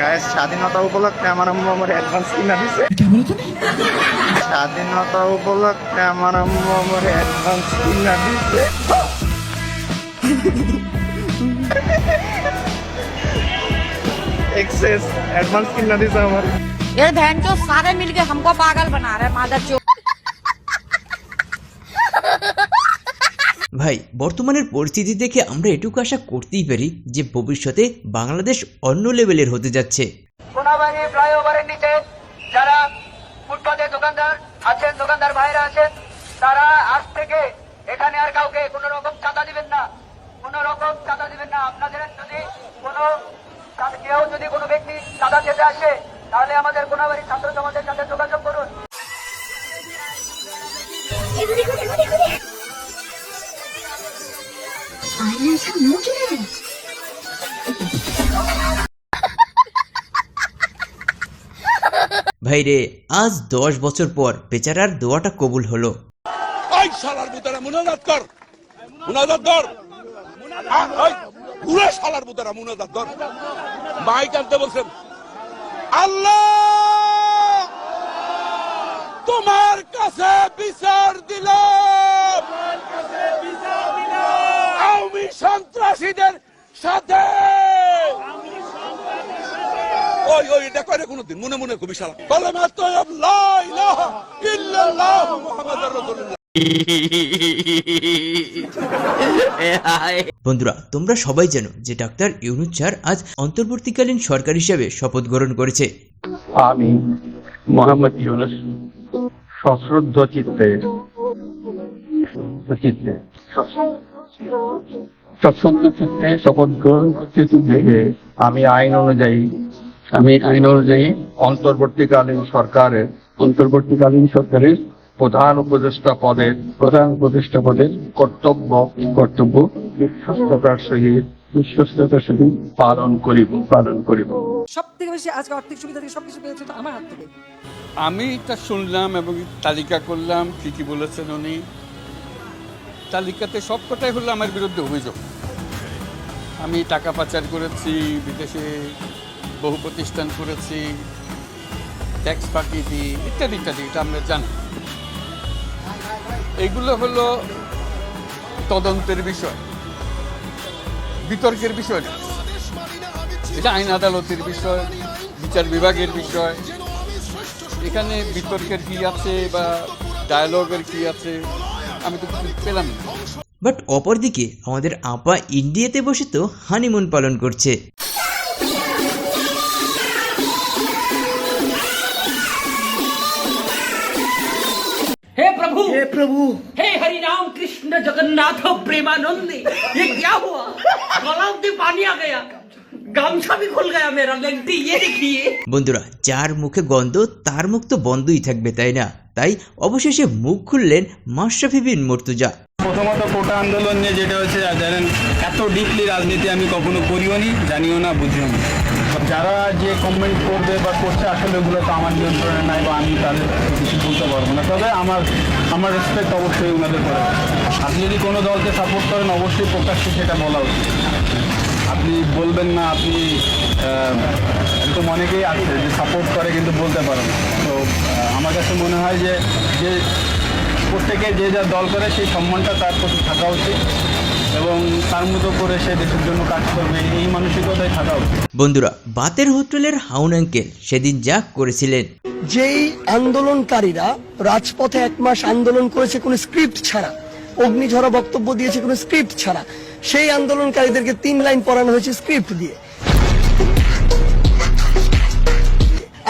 গায়ে স্বাধীনতা উপলক্ষে আমার আম্মু আমার অ্যাডভান্স কিনা দিছে স্বাধীনতা উপলক্ষে আমার আম্মু আমার অ্যাডভান্স কিনা দিছে এক্সেস অ্যাডভান্স কিনা দিছে আমার ये बहन जो सारे मिलके हमको पागल बना रहे मादर चो ভাই বর্তমানের পরিস্থিতি দেখে আমরা এটুকু আশা করতেই পারি যে ভবিষ্যতে বাংলাদেশ অন্য লেভেলের হতে যাচ্ছে। সোনাবাড়ি ফ্লাইওভারের নিচে যারা ফুটপাতে দোকানদার আছেন দোকানদার ভাইরা আছেন তারা আজ থেকে এখানে আর কাউকে কোনো রকম চাঁদা দিবেন না। কোনো রকম চাঁদা দিবেন না। আপনাদের যদি কোনো কেউ যদি কোনো ব্যক্তি চাঁদা চেতে আসে তাহলে আমাদের কোনাবাড়ি ছাত্র সমাজের সাথে যোগাযোগ করুন। ভাই রে আজ দশ বছর পর বেচারার দোয়াটা কবুল হলো। ওই শালার বুতারা মুনাজাত কর। মুনাজাত কর। আ, পুরো শালার বুতারা মুনাজাত কর। মাইক আনতে বলছেন আল্লাহ তোমার কাছে বিচার দিলাম। সন্ত্রাসীদের সাথে! ওই ওই এটা করে কোনদিন? মনে মনে খুবই শালা। কলেমা তৈব লা ইলাহা ইল্লাল্লাহ মুহাম্মাদুর রাসূলুল্লাহ। বন্ধুরা তোমরা সবাই জানো যে ডাক্তার ইউনুস স্যার আজ অন্তর্বর্তীকালীন সরকার হিসেবে শপথ গ্রহণ করেছে। আমি মোহাম্মদ ইউনুস সশ্রদ্ধ চিত্তে চিত্তে চিত্তে শপথ গ্রহণ করতে দেখে আমি আইন অনুযায়ী আমি আইন অনুযায়ী অন্তর্বর্তীকালীন সরকারের অন্তর্বর্তীকালীন সরকারের প্রধান উপদেষ্টা পদের প্রধান উপদেষ্টা পদের কর্তব্য কর্তব্য বিশ্বস্ততার সহিত বিশ্বস্ততার সহিত পালন করিব পালন করিব। সব থেকে বেশি আজকে আর্থিক সুবিধা থেকে সবকিছু পেয়েছে তো আমার হাত থেকে। আমি এটা শুনলাম এবং তালিকা করলাম কি কি বলেছেন উনি। তালিকাতে সবকটাই হলো আমার বিরুদ্ধে অভিযোগ। আমি টাকা পাচার করেছি, বিদেশে বহু প্রতিষ্ঠান করেছি, ট্যাক্স ফাঁকি দিই, ইত্যাদি ইত্যাদি, এটা আমরা জানি। এগুলো হলো তদন্তের বিষয়, বিতর্কের বিষয় না। এটা আইন আদালতের বিষয়, বিচার বিভাগের বিষয়। এখানে বিতর্কের কি আছে বা ডায়ালগের কি আছে? আমি তো কিছু পেলাম না বাট অপরদিকে আমাদের আপা ইন্ডিয়াতে বসে তো হানিমুন পালন করছে हे प्रभु हे प्रभु हे हरि राम कृष्ण जगन्नाथ प्रेमानंद ये क्या हुआ गलाव से पानी आ गया বন্ধুরা যার মুখে গন্ধ তার মুখ তো বন্ধই থাকবে তাই না? তাই অবশেষে মুখ খুললেন মাশরাফি বিন মর্তুজা। প্রথমত কোটা আন্দোলন নিয়ে যেটা হচ্ছে জানেন এত ডিপলি রাজনীতি আমি কখনো করিও নি জানিও না। বুঝিও যারা যে কমেন্ট করবে বা করছে আসলে ওগুলো তো আমার নিয়ন্ত্রণে নাই বা আমি তাদের কিছু বলতে পারব না। তবে আমার আমার রেসপেক্ট অবশ্যই ওনাদের করে আপনি যদি কোনো দলকে সাপোর্ট করেন অবশ্যই প্রকাশ্যে সেটা বলা উচিত। আপনি বলবেন না আপনি এরকম অনেকেই আছে যে সাপোর্ট করে কিন্তু বলতে পারে না। তো আমার কাছে মনে হয় যে যে প্রত্যেকে যে যা দল করে সেই সম্মানটা তার প্রতি থাকা উচিত এবং তার মতো করে সে দেশের জন্য কাজ করবে এই মানসিকতাই থাকা উচিত। বন্ধুরা বাতের হোটেলের হাউন আঙ্কেল সেদিন যা করেছিলেন। যেই আন্দোলনকারীরা রাজপথে এক মাস আন্দোলন করেছে কোনো স্ক্রিপ্ট ছাড়া অগ্নিঝরা বক্তব্য দিয়েছে কোনো স্ক্রিপ্ট ছাড়া সেই আন্দোলনকারীদেরকে তিন লাইন পড়ানো হয়েছে স্ক্রিপ্ট দিয়ে।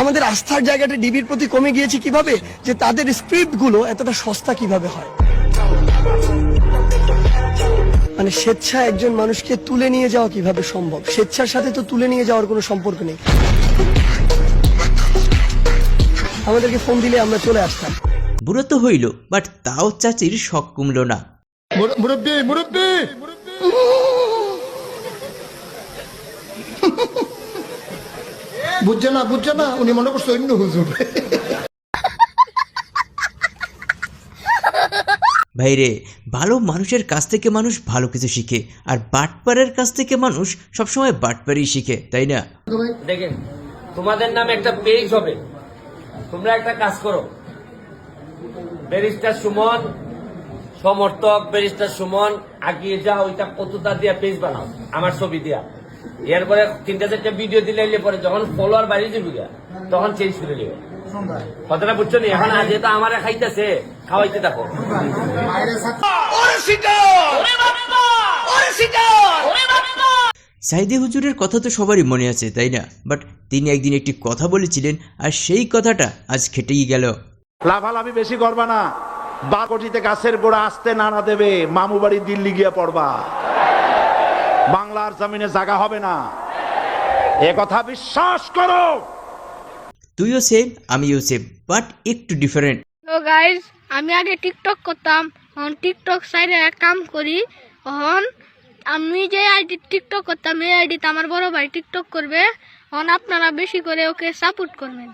আমাদের আস্থার জায়গাটা ডিবির প্রতি কমে গিয়েছে কীভাবে? যে তাদের স্ক্রিপ্টগুলো এতটা সস্তা কীভাবে হয়? মানে স্বেচ্ছা একজন মানুষকে তুলে নিয়ে যাওয়া কীভাবে সম্ভব? স্বেচ্ছার সাথে তো তুলে নিয়ে যাওয়ার কোনো সম্পর্ক নেই। আমাদেরকে ফোন দিলে আমরা চলে আসতাম। বুড়ো তো হইল বাট তাও চাচির শখ কমল না। মুরব্বী মুরব্বী! বুঝছে না বুঝছে না উনি মনে করছে অন্য হুজুর। ভাইরে ভালো মানুষের কাছ থেকে মানুষ ভালো কিছু শিখে আর বাটপারের কাছ থেকে মানুষ সবসময় বাটপারই শিখে তাই না? देखें তোমাদের নামে একটা পেজ হবে। তোমরা একটা কাজ করো। ব্যারিস্টার সুমন সমর্থক ব্যারিস্টার সুমন আগিয়ে যা ওইটা কতটা দিয়া পেজ বানাও আমার ছবি দিয়া। এরপরে তিনটা চারটা ভিডিও দিলে এলে পরে যখন ফলোয়ার যাবি গা, তখন চেঞ্জ করে নিবে। কথাটা বুঝছ নি? এখন আজ যেহেতু আমার খাইতেছে খাওয়াইতে থাকো। সাইদে হুজুরের কথা তো সবারই মনে আছে তাই না? বাট তিনি একদিন একটি কথা বলেছিলেন আর সেই কথাটা আজ খেটেই গেল। লাভালাভি বেশি করবা না। বা কোটিতে গাছের গোড়া আসতে নাড়া দেবে মামু বাড়ি দিল্লি গিয়ে পড়বা। বাংলার জমিনে জায়গা হবে না। এ কথা বিশ্বাস করো। তুইও সেম আমিও সেম বাট একটু ডিফারেন্ট তো গাইজ আমি আগে টিকটক করতাম এখন টিকটক সাইডে এক কাম করি এখন আমি যে আইডি টিকটক করতাম এই আইডিতে আমার বড় ভাই টিকটক করবে এখন আপনারা বেশি করে ওকে সাপোর্ট করবেন।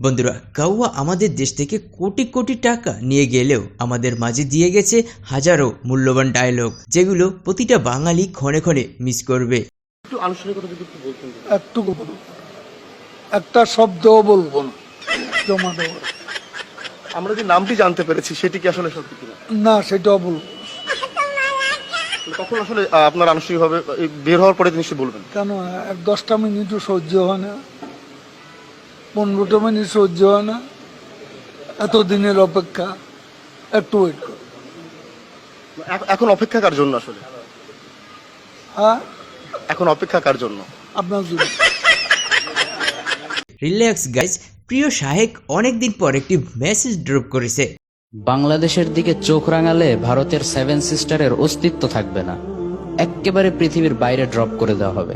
বন্ধুরা কাউয়া আমাদের দেশ থেকে কোটি কোটি টাকা নিয়ে গেলেও আমাদের মাঝে দিয়ে গেছে হাজারো মূল্যবান ডায়লগ যেগুলো প্রতিটা বাঙালি ক্ষণে ক্ষণে মিস করবে। একটু একটা শব্দও বলব না জমা আমরা যে নামটি জানতে পেরেছি সেটি কি আসলে সত্যি কিনা? না সেটাও বলব তখন আসলে আপনার আনুষ্ঠানিকভাবে বের হওয়ার পরে নিশ্চয়ই বলবেন? কেন এক দশটা মিনিটও সহ্য হয় না। পনেরোটা মিনিট সহ্য হয় না এত দিনের অপেক্ষা একটু ওয়েট করো এখ- এখন অপেক্ষা কার জন্য আসলে? হ্যাঁ এখন অপেক্ষা কার জন্য? আপনার জন্য। রিল্যাক্স গাইজ প্রিয় শাহেক অনেকদিন পর একটি মেসেজ ড্রপ করেছে। বাংলাদেশের দিকে চোখ রাঙালে ভারতের সেভেন সিস্টারের অস্তিত্ব থাকবে না। একেবারে পৃথিবীর বাইরে ড্রপ করে দেওয়া হবে।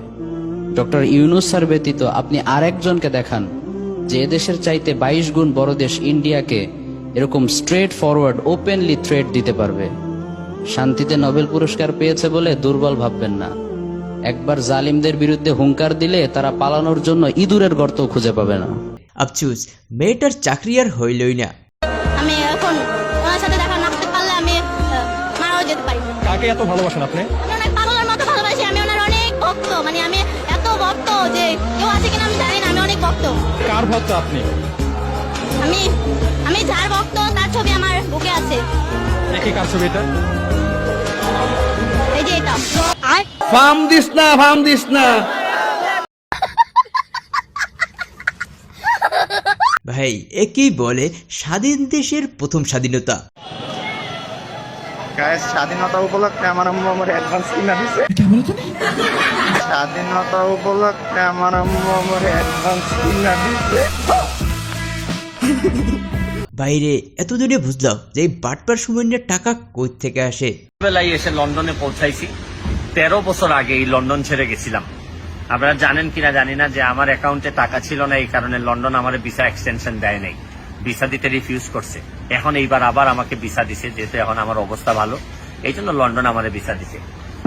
ডক্টর ইউনুস স্যার ব্যতীত আপনি আরেকজনকে দেখান। যে দেশের চাইতে বাইশ গুণ বড় দেশ ইন্ডিয়াকে এরকম স্ট্রেট ফরওয়ার্ড ওপেনলি থ্রেট দিতে পারবে। শান্তিতে নোবেল পুরস্কার পেয়েছে বলে দুর্বল ভাববেন না। একবার জালিমদের বিরুদ্ধে হুঙ্কার দিলে তারা পালানোর জন্য ইঁদুরের গর্ত খুঁজে পাবে না। আফসুস মেয়েটার চাকরি আর হইলই না। আমি এখন ওনার সাথে দেখা না করতে পারলে আমি মারাও যেতে পারি কাকে এত ভালোবাসেন আপনি? আমি অনেক পাগলের মতো ভালোবাসি আমি ওনার অনেক ভক্ত মানে আমি এত ভক্ত যে কেউ আছে কিনা আমি জানি ভক্ত। কার ভক্ত আপনি? আমি আমি যার ভক্ত তার ছবি আমার বুকে আছে। দেখি কার ছবিটা এই যে এটা। ফার্ম দিস না ফার্ম দিস না। ভাই একেই বলে স্বাধীন দেশের প্রথম স্বাধীনতা। গায়েস স্বাধীনতা উপলক্ষে আমার আম্মু আমার অ্যাডভান্স কিনা দিছে। স্বাধীনতা উপলক্ষে আমার আম্মু আমার অ্যাডভান্স কিনা দিছে। বাইরে এতদিনে বুঝলাম যে এই বাটপার সুমনের টাকা কই থেকে আসে? বেলায় এসে লন্ডনে পৌঁছাইছি। তেরো বছর আগে এই লন্ডন ছেড়ে গেছিলাম। আপনারা জানেন কিনা জানি না যে আমার অ্যাকাউন্টে টাকা ছিল না এই কারণে লন্ডন আমার ভিসা এক্সটেনশন দেয় নাই। ভিসা দিতে রিফিউজ করছে। এখন এইবার আবার আমাকে ভিসা দিছে যেহেতু এখন আমার অবস্থা ভালো। এই জন্য লন্ডন আমার ভিসা দিছে।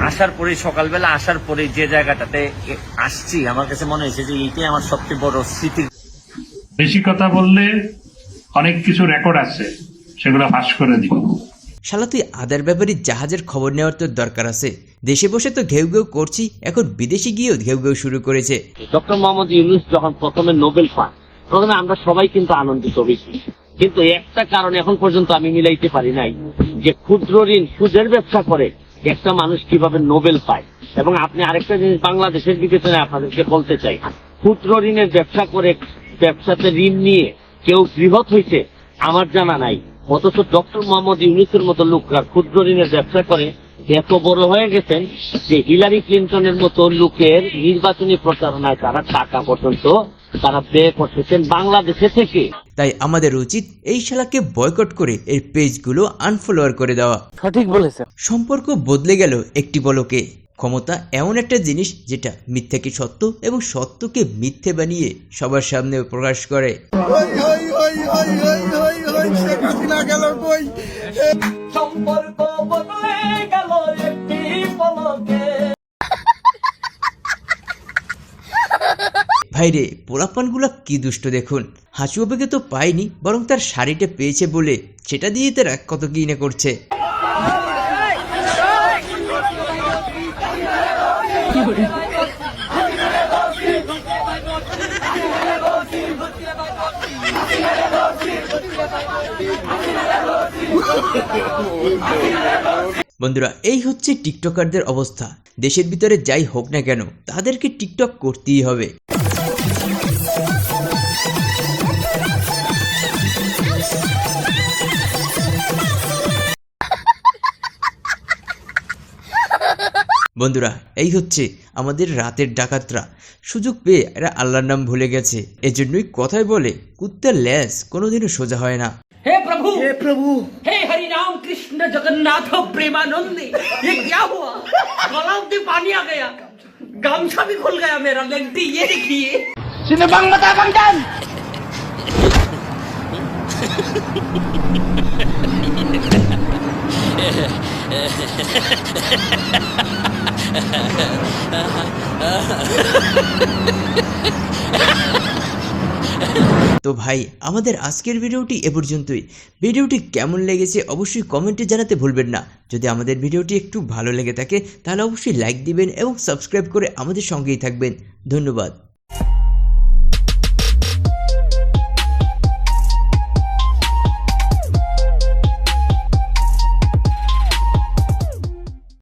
আসার পরে সকালবেলা আসার পরে যে জায়গাটাতে আসছি আমার কাছে মনে হয়েছে যে এইটাই আমার সবচেয়ে বড় স্মৃতি। বেশি কথা বললে অনেক কিছু রেকর্ড আছে সেগুলো ফাঁস করে দিব। শালা তুই আদার ব্যাপারে জাহাজের খবর নেওয়ার তো দরকার আছে। দেশে বসে তো ঘেউ ঘেউ করছি এখন বিদেশে গিয়েও ঘেউ ঘেউ শুরু করেছে। ডক্টর মোহাম্মদ ইউনুস যখন প্রথমে নোবেল পান প্রথমে আমরা সবাই কিন্তু আনন্দিত হয়েছি। কিন্তু একটা কারণ এখন পর্যন্ত আমি মিলাইতে পারি নাই, যে ক্ষুদ্র ঋণ সুদের ব্যবসা করে একটা মানুষ কীভাবে নোবেল পায়। এবং আপনি আরেকটা জিনিস বাংলাদেশের বিবেচনায় আপনাদেরকে বলতে চাই, ক্ষুদ্র ঋণের ব্যবসা করে ব্যবসাতে ঋণ নিয়ে কেউ বৃহৎ হয়েছে আমার জানা নাই। অথচ ডক্টর মোহাম্মদ ইউনুসের মতো লোকরা ক্ষুদ্র ঋণের ব্যবসা করে এত বড় হয়ে গেছেন যে হিলারি ক্লিন্টনের মতো লোকের নির্বাচনী প্রচারণায় তারা টাকা পর্যন্ত তারা ব্যয় করতেছেন বাংলাদেশে থেকে। তাই আমাদের উচিত এই শালাকে বয়কট করে এর পেজগুলো আনফলোয়ার করে দেওয়া। সঠিক বলেছে। সম্পর্ক বদলে গেল একটি বলকে। ক্ষমতা এমন একটা জিনিস যেটা মিথ্যাকে সত্য এবং সত্যকে মিথ্যে বানিয়ে সবার সামনে প্রকাশ করে। ভাইরে পোলাপানগুলো কি দুষ্ট দেখুন? হাঁচুয়াবেকে তো পায়নি, বরং তার শাড়িটা পেয়েছে বলে। সেটা দিয়ে তারা কত কি করছে। বন্ধুরা, এই হচ্ছে টিকটকারদের অবস্থা। দেশের ভিতরে যাই হোক না কেন, তাদেরকে টিকটক করতেই হবে। বন্ধুরা এই হচ্ছে আমাদের রাতের ডাকাতরা সুযোগ পেয়ে এরা আল্লাহর নাম ভুলে গেছে এজন্যই কথায় বলে কুত্তার ল্যাস কোনোদিনও সোজা হয় না हे प्रभु हे प्रभु हे हरि राम कृष्ण जगन्नाथ प्रेमानंद ये क्या हुआ गलाव में पानी आ गया गामछा भी खुल गया मेरा लेंटी ये देखिए তো ভাই, আমাদের আজকের ভিডিওটি এ পর্যন্তই। ভিডিওটি কেমন লেগেছে অবশ্যই কমেন্টে জানাতে ভুলবেন না। যদি আমাদের ভিডিওটি একটু ভালো লেগে থাকে, তাহলে অবশ্যই লাইক দিবেন এবং সাবস্ক্রাইব করে আমাদের সঙ্গেই থাকবেন। ধন্যবাদ।